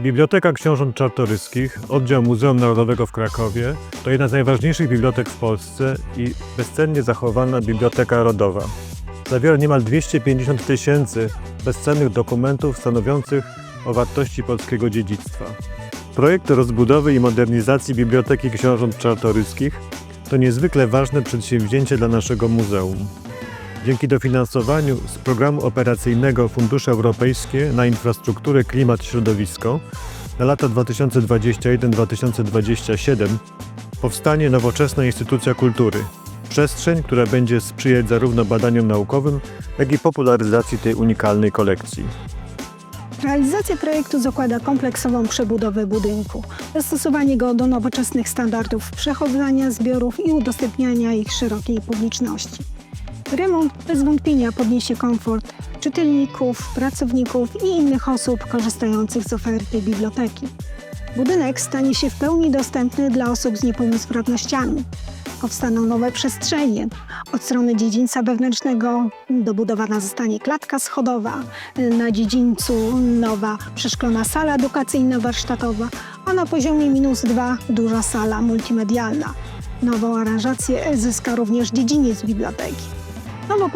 Biblioteka Książąt Czartoryskich, oddział Muzeum Narodowego w Krakowie, to jedna z najważniejszych bibliotek w Polsce i bezcennie zachowana biblioteka rodowa. Zawiera niemal 250 tysięcy bezcennych dokumentów stanowiących o wartości polskiego dziedzictwa. Projekt rozbudowy i modernizacji Biblioteki Książąt Czartoryskich to niezwykle ważne przedsięwzięcie dla naszego muzeum. Dzięki dofinansowaniu z programu operacyjnego Fundusze Europejskie na infrastrukturę Klimat Środowisko na lata 2021-2027 powstanie nowoczesna instytucja kultury. Przestrzeń, która będzie sprzyjać zarówno badaniom naukowym, jak i popularyzacji tej unikalnej kolekcji. Realizacja projektu zakłada kompleksową przebudowę budynku, dostosowanie go do nowoczesnych standardów przechowywania zbiorów i udostępniania ich szerokiej publiczności. Remont bez wątpienia podniesie komfort czytelników, pracowników i innych osób korzystających z oferty biblioteki. Budynek stanie się w pełni dostępny dla osób z niepełnosprawnościami. Powstaną nowe przestrzenie. Od strony dziedzińca wewnętrznego dobudowana zostanie klatka schodowa, na dziedzińcu nowa przeszklona sala edukacyjno-warsztatowa, a na poziomie minus dwa duża sala multimedialna. Nową aranżację zyska również dziedziniec biblioteki. Nowo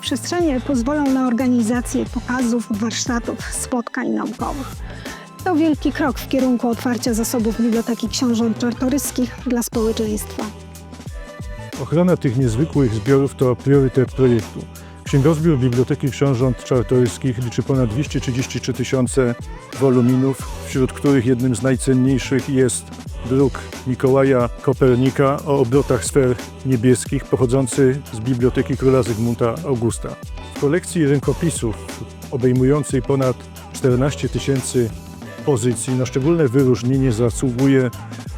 przestrzenie pozwolą na organizację pokazów, warsztatów, spotkań naukowych. To wielki krok w kierunku otwarcia zasobów Biblioteki Książąt Czartoryskich dla społeczeństwa. Ochrona tych niezwykłych zbiorów to priorytet projektu. Księgozbiór Biblioteki Książąt Czartoryskich liczy ponad 233 tysiące woluminów, wśród których jednym z najcenniejszych jest druk Mikołaja Kopernika o obrotach sfer niebieskich pochodzący z Biblioteki Króla Zygmunta Augusta. W kolekcji rękopisów obejmującej ponad 14 tysięcy pozycji na szczególne wyróżnienie zasługuje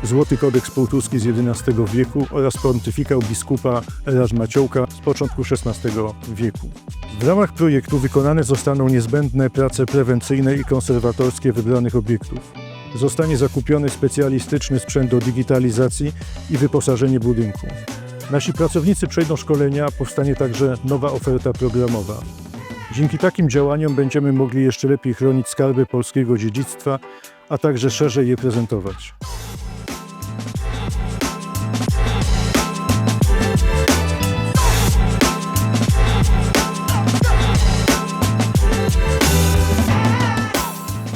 Złoty Kodeks Półtuski z XI wieku oraz pontyfikał biskupa Erażma Ciołka z początku XVI wieku. W ramach projektu wykonane zostaną niezbędne prace prewencyjne i konserwatorskie wybranych obiektów. Zostanie zakupiony specjalistyczny sprzęt do digitalizacji i wyposażenie budynku. Nasi pracownicy przejdą szkolenia, powstanie także nowa oferta programowa. Dzięki takim działaniom będziemy mogli jeszcze lepiej chronić skarby polskiego dziedzictwa, a także szerzej je prezentować.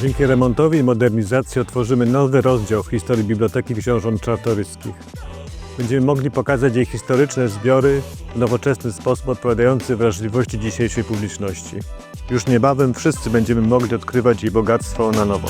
Dzięki remontowi i modernizacji otworzymy nowy rozdział w historii Biblioteki Książąt Czartoryskich. Będziemy mogli pokazać jej historyczne zbiory w nowoczesny sposób odpowiadający wrażliwości dzisiejszej publiczności. Już niebawem wszyscy będziemy mogli odkrywać jej bogactwo na nowo.